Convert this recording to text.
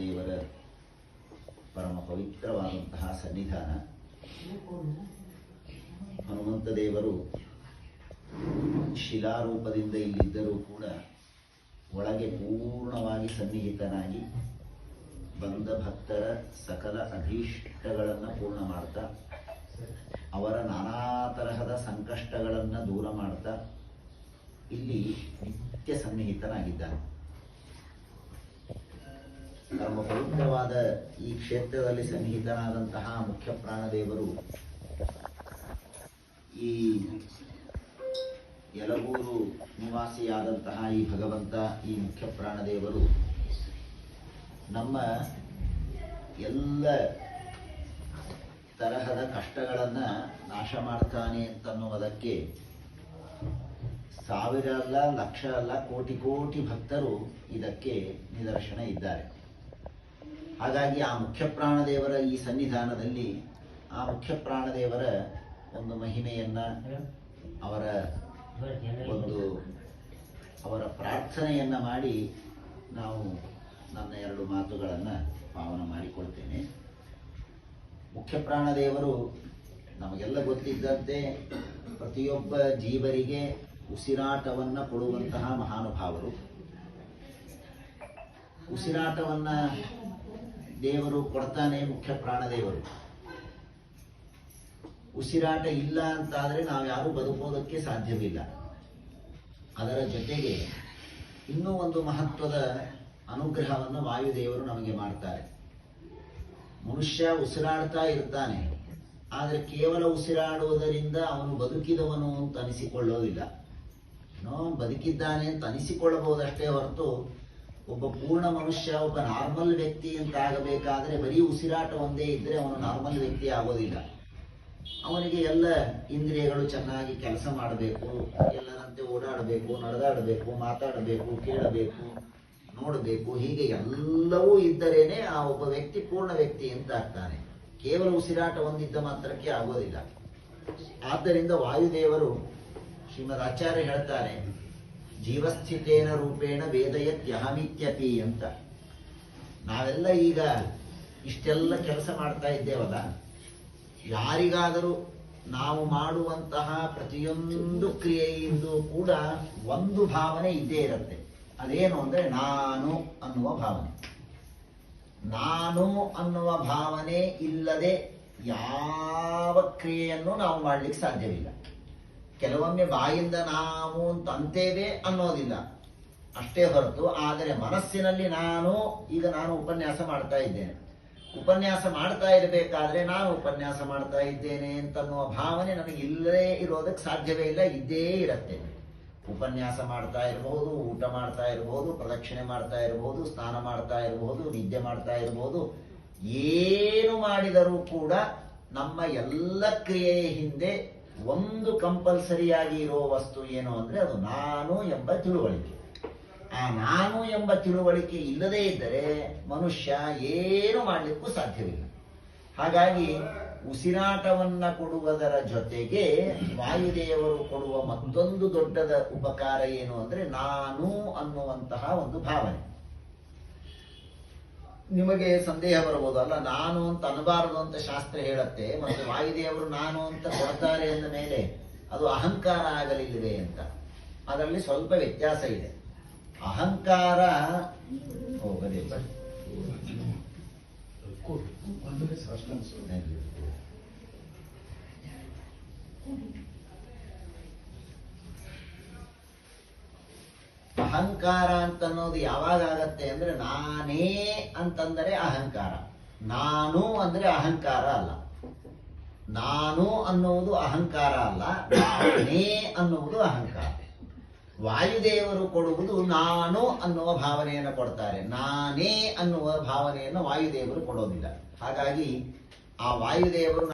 ದೇವರ ಪರಮ ಪವಿತ್ರವಾದಂತಹ ಸನ್ನಿಧಾನ ಹನುಮಂತ ದೇವರು ಶಿಲಾರೂಪದಿಂದ ಇಲ್ಲಿದ್ದರೂ ಕೂಡ ಒಳಗೆ ಪೂರ್ಣವಾಗಿ ಸನ್ನಿಹಿತನಾಗಿ ಬಂದ ಭಕ್ತರ ಸಕಲ ಅಭೀಷ್ಟಗಳನ್ನು ಪೂರ್ಣ ಮಾಡ್ತಾ, ಅವರ ನಾನಾ ತರಹದ ಸಂಕಷ್ಟಗಳನ್ನು ದೂರ ಮಾಡ್ತಾ, ಇಲ್ಲಿ ನಿತ್ಯ ಸನ್ನಿಹಿತನಾಗಿದ್ದಾನೆ. ನಮ್ಮ ಪವಿತ್ರವಾದ ಈ ಕ್ಷೇತ್ರದಲ್ಲಿ ಸನ್ನಿಹಿತನಾದಂತಹ ಮುಖ್ಯ ಪ್ರಾಣದೇವರು ಈ ಯಲಗೂರು ನಿವಾಸಿಯಾದಂತಹ ಈ ಭಗವಂತ, ಈ ಮುಖ್ಯ ಪ್ರಾಣದೇವರು ನಮ್ಮ ಎಲ್ಲ ತರಹದ ಕಷ್ಟಗಳನ್ನು ನಾಶ ಮಾಡ್ತಾನೆ ಅಂತನ್ನುವುದಕ್ಕೆ ಸಾವಿರ ಅಲ್ಲ ಲಕ್ಷ ಅಲ್ಲ, ಕೋಟಿ ಕೋಟಿ ಭಕ್ತರು ಇದಕ್ಕೆ ನಿದರ್ಶನ ಇದ್ದಾರೆ. ಹಾಗಾಗಿ ಆ ಮುಖ್ಯ ಪ್ರಾಣದೇವರ ಈ ಸನ್ನಿಧಾನದಲ್ಲಿ ಆ ಮುಖ್ಯ ಪ್ರಾಣದೇವರ ಒಂದು ಮಹಿಮೆಯನ್ನ ಅವರ ಒಂದು ಅವರ ಪ್ರಾರ್ಥನೆಯನ್ನ ಮಾಡಿ ನಾವು ನನ್ನ ಎರಡು ಮಾತುಗಳನ್ನು ಪಾವನ ಮಾಡಿಕೊಳ್ತೇನೆ. ಮುಖ್ಯ ಪ್ರಾಣದೇವರು ನಮಗೆಲ್ಲ ಗೊತ್ತಿದ್ದಂತೆ ಪ್ರತಿಯೊಬ್ಬ ಜೀವರಿಗೆ ಉಸಿರಾಟವನ್ನ ಕೊಡುವಂತಹ ಮಹಾನುಭಾವರು. ಉಸಿರಾಟವನ್ನ ದೇವರು ಕೊಡ್ತಾನೆ ಮುಖ್ಯ ಪ್ರಾಣದೇವರು. ಉಸಿರಾಟ ಇಲ್ಲ ಅಂತಾದರೆ ನಾವು ಯಾರು ಬದುಕೋದಕ್ಕೆ ಸಾಧ್ಯವಿಲ್ಲ. ಅದರ ಜೊತೆಗೆ ಇನ್ನೂ ಒಂದು ಮಹತ್ವದ ಅನುಗ್ರಹವನ್ನು ವಾಯುದೇವರು ನಮಗೆ ಮಾಡ್ತಾರೆ. ಮನುಷ್ಯ ಉಸಿರಾಡ್ತಾ ಇರ್ತಾನೆ, ಆದರೆ ಕೇವಲ ಉಸಿರಾಡುವುದರಿಂದ ಅವನು ಬದುಕಿದವನು ಅಂತ ಅನಿಸಿಕೊಳ್ಳೋದಿಲ್ಲ. ಏನೋ ಬದುಕಿದ್ದಾನೆ ಅಂತ ಅನಿಸಿಕೊಳ್ಳಬಹುದಷ್ಟೇ ಹೊರತು ಒಬ್ಬ ಪೂರ್ಣ ಮನುಷ್ಯ, ಒಬ್ಬ ನಾರ್ಮಲ್ ವ್ಯಕ್ತಿ ಅಂತ ಆಗಬೇಕಾದ್ರೆ ಬರೀ ಉಸಿರಾಟ ಒಂದೇ ಇದ್ರೆ ಅವನು ನಾರ್ಮಲ್ ವ್ಯಕ್ತಿ ಆಗೋದಿಲ್ಲ. ಅವನಿಗೆ ಎಲ್ಲ ಇಂದ್ರಿಯಗಳು ಚೆನ್ನಾಗಿ ಕೆಲಸ ಮಾಡಬೇಕು, ಎಲ್ಲರಂತೆ ಓಡಾಡಬೇಕು, ನಡೆದಾಡಬೇಕು, ಮಾತಾಡಬೇಕು, ಕೇಳಬೇಕು, ನೋಡಬೇಕು, ಹೀಗೆ ಎಲ್ಲವೂ ಇದ್ದರೇನೆ ಆ ಒಬ್ಬ ವ್ಯಕ್ತಿ ಪೂರ್ಣ ವ್ಯಕ್ತಿ ಅಂತ ಆಗ್ತಾನೆ. ಕೇವಲ ಉಸಿರಾಟ ಹೊಂದಿದ್ದ ಮಾತ್ರಕ್ಕೆ ಆಗೋದಿಲ್ಲ. ಆದ್ದರಿಂದ ವಾಯುದೇವರು ಶ್ರೀಮದ್ ಆಚಾರ್ಯ ಹೇಳ್ತಾರೆ ಜೀವಸ್ಥಿತೇನ ರೂಪೇಣ ವೇದಯತ್ಯಹಮಿತ್ಯಪಿ ಅಂತ. ನಾವೆಲ್ಲ ಈಗ ಇಷ್ಟೆಲ್ಲ ಕೆಲಸ ಮಾಡ್ತಾ ಇದ್ದೇವಲ್ಲ, ಯಾರಿಗಾದರೂ ನಾವು ಮಾಡುವಂತಹ ಪ್ರತಿಯೊಂದು ಕ್ರಿಯೆಯಿಂದ ಕೂಡ ಒಂದು ಭಾವನೆ ಇದ್ದೇ ಇರುತ್ತೆ. ಅದೇನು ಅಂದರೆ ನಾನು ಅನ್ನುವ ಭಾವನೆ. ನಾನು ಅನ್ನುವ ಭಾವನೆ ಇಲ್ಲದೆ ಯಾವ ಕ್ರಿಯೆಯನ್ನು ನಾವು ಮಾಡಲಿಕ್ಕೆ ಸಾಧ್ಯವಿಲ್ಲ. ಕೆಲವೊಮ್ಮೆ ಬಾಯಿಂದ ನಾವು ಅಂತ ಅಂತೇವೆ ಅನ್ನೋದಿಲ್ಲ. ಅಷ್ಟೇ ಹೊರತು, ಆದರೆ ಮನಸ್ಸಿನಲ್ಲಿ ನಾನು ಈಗ ನಾನು ಉಪನ್ಯಾಸ ಮಾಡ್ತಾ ಇದ್ದೇನೆ. ಉಪನ್ಯಾಸ ಮಾಡ್ತಾ ಇರಬೇಕಾದ್ರೆ ನಾನು ಉಪನ್ಯಾಸ ಮಾಡ್ತಾ ಇದ್ದೇನೆ ಅಂತನ್ನುವ ಭಾವನೆ ನನಗೆ ಇಲ್ಲದೇ ಇರೋದಕ್ಕೆ ಸಾಧ್ಯವೇ ಇಲ್ಲ, ಇದ್ದೇ ಇರುತ್ತೆ. ಉಪನ್ಯಾಸ ಮಾಡ್ತಾ ಇರಬಹುದು ಊಟ ಮಾಡ್ತಾ ಇರಬಹುದು ಪ್ರದಕ್ಷಿಣೆ ಮಾಡ್ತಾ ಇರಬಹುದು ಸ್ನಾನ ಮಾಡ್ತಾ ಇರಬಹುದು ನಿದ್ದೆ ಮಾಡ್ತಾ ಇರಬಹುದು ಏನು ಮಾಡಿದರೂ ಕೂಡ ನಮ್ಮ ಎಲ್ಲ ಕ್ರಿಯೆಯ ಹಿಂದೆ ಒಂದು ಕಂಪಲ್ಸರಿಯಾಗಿ ಇರುವ ವಸ್ತು ಏನು ಅಂದ್ರೆ ಅದು ನಾನು ಎಂಬ ತಿಳುವಳಿಕೆ. ಆ ನಾನು ಎಂಬ ತಿಳುವಳಿಕೆ ಇಲ್ಲದೇ ಇದ್ದರೆ ಮನುಷ್ಯ ಏನು ಮಾಡಲಿಕ್ಕೂ ಸಾಧ್ಯವಿಲ್ಲ. ಹಾಗಾಗಿ ಉಸಿರಾಟವನ್ನ ಕೊಡುವುದರ ಜೊತೆಗೆ ವಾಯುದೇವರು ಕೊಡುವ ಮತ್ತೊಂದು ದೊಡ್ಡದ ಉಪಕಾರ ಏನು ಅಂದ್ರೆ ನಾನು ಅನ್ನುವಂತಹ ಒಂದು ಭಾವನೆ. ನಿಮಗೆ ಸಂದೇಹ ಬರಬಹುದು ಅಲ್ಲ ನಾನು ಅಂತ ಅನ್ನಬಾರದು ಅಂತ ಶಾಸ್ತ್ರ ಹೇಳುತ್ತೆ ಮತ್ತೆ ವಾಯುದೇವರು ನಾನು ಅಂತ ಕೊಡ್ತಾರೆ ಅಂದ ಮೇಲೆ ಅದು ಅಹಂಕಾರ ಆಗಲಿಲ್ಲವೆ ಅಂತ. ಅದರಲ್ಲಿ ಸ್ವಲ್ಪ ವ್ಯತ್ಯಾಸ ಇದೆ. ಅಹಂಕಾರ ಹೋಗದೆ ಅಹಂಕಾರ ಅಂತ ಅನ್ನೋದು ಯಾವಾಗ ಆಗತ್ತೆ ಅಂದ್ರೆ ನಾನೇ ಅಂತಂದರೆ ಅಹಂಕಾರ. ನಾನು ಅಂದ್ರೆ ಅಹಂಕಾರ ಅಲ್ಲ. ನಾನು ಅನ್ನುವುದು ಅಹಂಕಾರ ಅಲ್ಲ, ನಾನೇ ಅನ್ನುವುದು ಅಹಂಕಾರ. ವಾಯುದೇವರು ಕೊಡುವುದು ನಾನು ಅನ್ನುವ ಭಾವನೆಯನ್ನು ಕೊಡ್ತಾರೆ. ನಾನೇ ಅನ್ನುವ ಭಾವನೆಯನ್ನು ವಾಯುದೇವರು ಕೊಡೋದಿಲ್ಲ. ಹಾಗಾಗಿ ಆ ವಾಯುದೇವರು